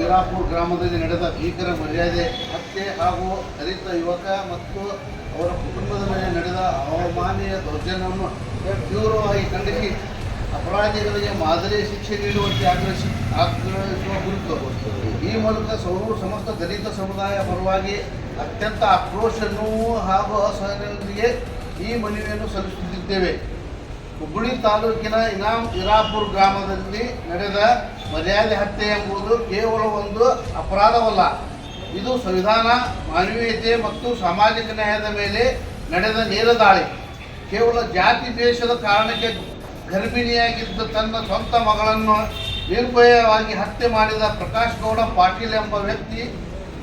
ವೀರಾಪುರ ಗ್ರಾಮದಲ್ಲಿ ನಡೆದ ಭೀಕರ ಮರ್ಯಾದೆ, ಹತ್ಯೆ ಹಾಗೂ ದಲಿತ ಯುವಕ ಮತ್ತು ಅವರ ಕುಟುಂಬದ ಮೇಲೆ ನಡೆದ ಅವಮಾನೀಯ ದೌರ್ಜನ್ಯವನ್ನು ತೀವ್ರವಾಗಿ ಖಂಡಿಸಿ ಅಪರಾಧಿಗಳಿಗೆ ಮಾದರಿ ಶಿಕ್ಷೆ ನೀಡುವಂತೆ ಆಗ್ರಹಿಸಿ ಆಗ್ರಹಿಸುವ ಕುರಿತು ಈ ಮೂಲಕ ಸೌರ, ಸಮಸ್ತ ದಲಿತ ಸಮುದಾಯ ಪರವಾಗಿ ಅತ್ಯಂತ ಆಕ್ರೋಶ, ನೋವು ಹಾಗೂ ಅಸಹನೆಯೊಂದಿಗೆ ಈ ಮನವಿಯನ್ನು ಸಲ್ಲಿಸುತ್ತಿದ್ದೇವೆ. ಹುಬ್ಬಳ್ಳಿ ತಾಲೂಕಿನ ಇನಾಮ್ ಇರಾಪುರ್ ಗ್ರಾಮದಲ್ಲಿ ನಡೆದ ಮರ್ಯಾದೆ ಹತ್ಯೆ ಎಂಬುದು ಕೇವಲ ಒಂದು ಅಪರಾಧವಲ್ಲ. ಇದು ಸಂವಿಧಾನ, ಮಾನವೀಯತೆ ಮತ್ತು ಸಾಮಾಜಿಕ ನ್ಯಾಯದ ಮೇಲೆ ನಡೆದ ನೇರ ದಾಳಿ. ಕೇವಲ ಜಾತಿ ದೇಶದ ಕಾರಣಕ್ಕೆ ಗರ್ಭಿಣಿಯಾಗಿದ್ದ ತನ್ನ ಸ್ವಂತ ಮಗಳನ್ನು ನಿರ್ಭಯವಾಗಿ ಹತ್ಯೆ ಮಾಡಿದ ಪ್ರಕಾಶ್ ಗೌಡ ಪಾಟೀಲ್ ಎಂಬ ವ್ಯಕ್ತಿ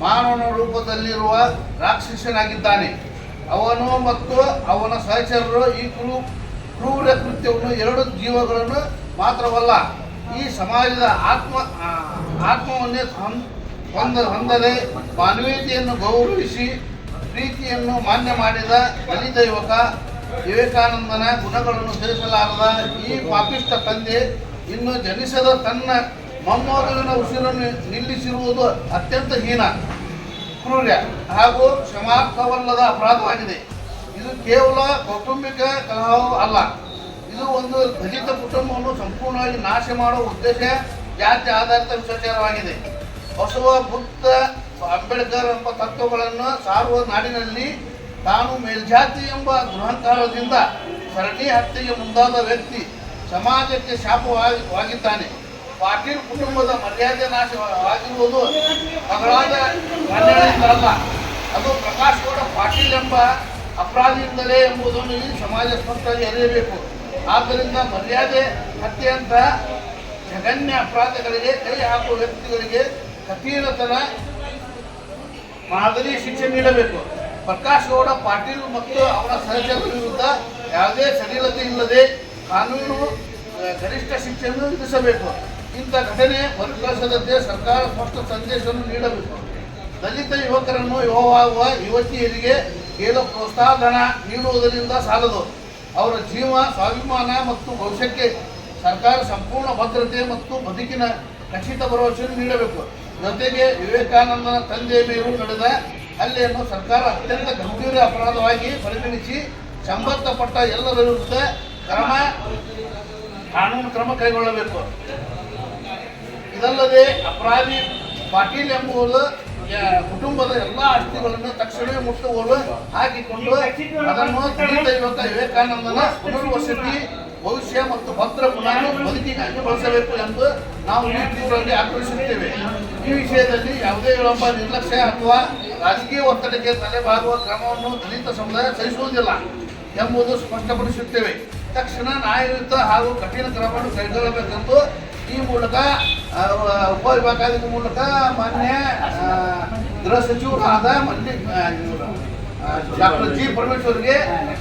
ಮಾನವನ ರೂಪದಲ್ಲಿರುವ ರಾಕ್ಷಸನಾಗಿದ್ದಾನೆ. ಅವನು ಮತ್ತು ಅವನ ಸಹಚರರು ಈ ಕ್ರೂ ಕ್ರೂರ ಕೃತ್ಯವನ್ನು ಎರಡು ಜೀವಗಳನ್ನು ಮಾತ್ರವಲ್ಲ, ಈ ಸಮಾಜದ ಆತ್ಮ ಆತ್ಮವನ್ನೇ ಹೊಂದ, ಹೊಂದದೆ ಮಾನವೀಯತೆಯನ್ನು ಗೌರವಿಸಿ ಪ್ರೀತಿಯನ್ನು ಮಾನ್ಯ ಮಾಡಿದ ದಲಿತ ಯುವಕ ವಿವೇಕಾನಂದನ ಗುಣಗಳನ್ನು ತಿಳಿಸಲಾರದ ಈ ಪಾಪಿಷ್ಟ ತಂದೆ ಇನ್ನು ಜನಿಸದ ತನ್ನ ಮೊಮ್ಮಗುವಿನ ಉಸಿರನ್ನು ನಿಲ್ಲಿಸಿರುವುದು ಅತ್ಯಂತ ಹೀನ ಕ್ರೂರ್ಯ ಹಾಗೂ ಕ್ಷಮಾರ್ಹವಲ್ಲದ ಅಪರಾಧವಾಗಿದೆ. ಇದು ಕೇವಲ ಕೌಟುಂಬಿಕ ಕಲಹವೂ ಅಲ್ಲ. ಇದು ಒಂದು ದಲಿತ ಕುಟುಂಬವನ್ನು ಸಂಪೂರ್ಣವಾಗಿ ನಾಶ ಮಾಡುವ ಉದ್ದೇಶ ಜಾತಿ ಆಧಾರಿತ ವಿಚಾರವಾಗಿದೆ ಬಸವ, ಬುದ್ಧ, ಅಂಬೇಡ್ಕರ್ ಎಂಬ ತತ್ವಗಳನ್ನು ಸಾರುವ ನಾಡಿನಲ್ಲಿ ತಾನು ಮೇಲ್ಜಾತಿ ಎಂಬ ಗೃಹಕಾರದಿಂದ ಸರಣಿ ಹತ್ಯೆಗೆ ಮುಂದಾದ ವ್ಯಕ್ತಿ ಸಮಾಜಕ್ಕೆ ಶಾಪವಾಗಿದ್ದಾನೆ ಪಾಟೀಲ್ ಕುಟುಂಬದ ಮರ್ಯಾದೆ ನಾಶವಾಗಿರುವುದು ಮಗಳಾದ ಅಲ್ಲ ಅದು ಪ್ರಕಾಶ್ ಗೌಡ ಪಾಟೀಲ್ ಎಂಬ ಅಪರಾಧಿಯಿಂದಲೇ ಎಂಬುದನ್ನು ಈ ಸಮಾಜ ಸ್ಪಷ್ಟವಾಗಿ ಅರಿಯಬೇಕು. ಆದ್ದರಿಂದ ಮರ್ಯಾದೆ, ಅತ್ಯಂತ ಜಗನ್ಯ ಅಪರಾಧಗಳಿಗೆ ಕೈ ಹಾಕುವ ವ್ಯಕ್ತಿಗಳಿಗೆ ಕಠಿಣತನ ಮಾದರಿ ಶಿಕ್ಷೆ ನೀಡಬೇಕು. ಪ್ರಕಾಶ್ ಗೌಡ, ಪಾಟೀಲ್ ಮತ್ತು ಅವರ ಸಹಚರರ ವಿರುದ್ಧ ಯಾವುದೇ ಸಡಿಲತೆ ಇಲ್ಲದೆ ಕಾನೂನು ಗರಿಷ್ಠ ಶಿಕ್ಷೆಯನ್ನು ವಿಧಿಸಬೇಕು. ಇಂಥ ಘಟನೆ ಮರುಕಳಿಸದಂತೆ ಸರ್ಕಾರ ಸ್ಪಷ್ಟ ಸಂದೇಶವನ್ನು ನೀಡಬೇಕು. ದಲಿತ ಯುವಕರನ್ನು ಯುವವಾಗುವ ಯುವತಿಯರಿಗೆ ಕೇವಲ ಪ್ರೋತ್ಸಾಹಧನ ನೀಡುವುದರಿಂದ ಸಾಲದು. ಅವರ ಜೀವ, ಸ್ವಾಭಿಮಾನ ಮತ್ತು ಭವಿಷ್ಯಕ್ಕೆ ಸರ್ಕಾರ ಸಂಪೂರ್ಣ ಭದ್ರತೆ ಮತ್ತು ಬದುಕಿನ ಖಚಿತ ಭರವಸೆಯನ್ನು ನೀಡಬೇಕು. ಜೊತೆಗೆ ವಿವೇಕಾನಂದನ ತಂದೆ ಮೇಲೂ ನಡೆದ ಹಲ್ಲೆಯನ್ನು ಸರ್ಕಾರ ಅತ್ಯಂತ ಗಂಭೀರ ಅಪರಾಧವಾಗಿ ಪರಿಗಣಿಸಿ ಸಂಬಂಧಪಟ್ಟ ಎಲ್ಲರ ವಿರುದ್ಧ ಕ್ರಮ, ಕಾನೂನು ಕ್ರಮ ಕೈಗೊಳ್ಳಬೇಕು. ಇದಲ್ಲದೆ ಅಪರಾಧಿ ಪಾಟೀಲ್ ಎಂಬುವರು ಯ- ಕುಟುಂಬದ ಎಲ್ಲಾ ಆಸ್ತಿಗಳನ್ನು ತಕ್ಷಣವೇ ಮುಟ್ಟುಗೋಲು ಹಾಕಿಕೊಂಡು ಅದನ್ನು ಯುವಕ ವಿವೇಕಾನಂದನ ಪುನರ್ವಸತಿ, ಭವಿಷ್ಯ ಮತ್ತು ಭದ್ರ ಗುಣಾನು ಬದುಕಿಗಾಗಿ ಬಳಸಬೇಕು ಎಂದು ನಾವು ಈ ದೂರಲ್ಲಿ ಆಗ್ರಹಿಸುತ್ತೇವೆ. ಈ ವಿಷಯದಲ್ಲಿ ಯಾವುದೇ ವಿಳಂಬ, ನಿರ್ಲಕ್ಷ್ಯ ಅಥವಾ ರಾಜಕೀಯ ಒತ್ತಡಕ್ಕೆ ತಲೆಬಾಗುವ ಕ್ರಮವನ್ನು ದಲಿತ ಸಮುದಾಯ ಸಹಿಸುವುದಿಲ್ಲ ಎಂಬುದು ಸ್ಪಷ್ಟಪಡಿಸುತ್ತೇವೆ. ತಕ್ಷಣ ನ್ಯಾಯಯುತ ಹಾಗೂ ಕಠಿಣ ಕ್ರಮವನ್ನು ಕೈಗೊಳ್ಳಬೇಕೆಂದು ಈ ಮೂಲಕ ಉಪವಿಭಾಗಾಧಿಕ ಮೂಲಕ ಮಾನ್ಯ ಆ, ಸಚಿವರು ಆದ ಮಲ್ಲಿ ಡಾಕ್ಟರ್ ಜಿ ಪರಮೇಶ್ವರ್ಗೆ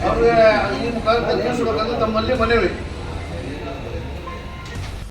ಅವ್ರಿಗೆ ಈ ಮುಖಾಂತರ ತಿಳಿಸಬೇಕಂತ ತಮ್ಮಲ್ಲಿ ಮನವಿ.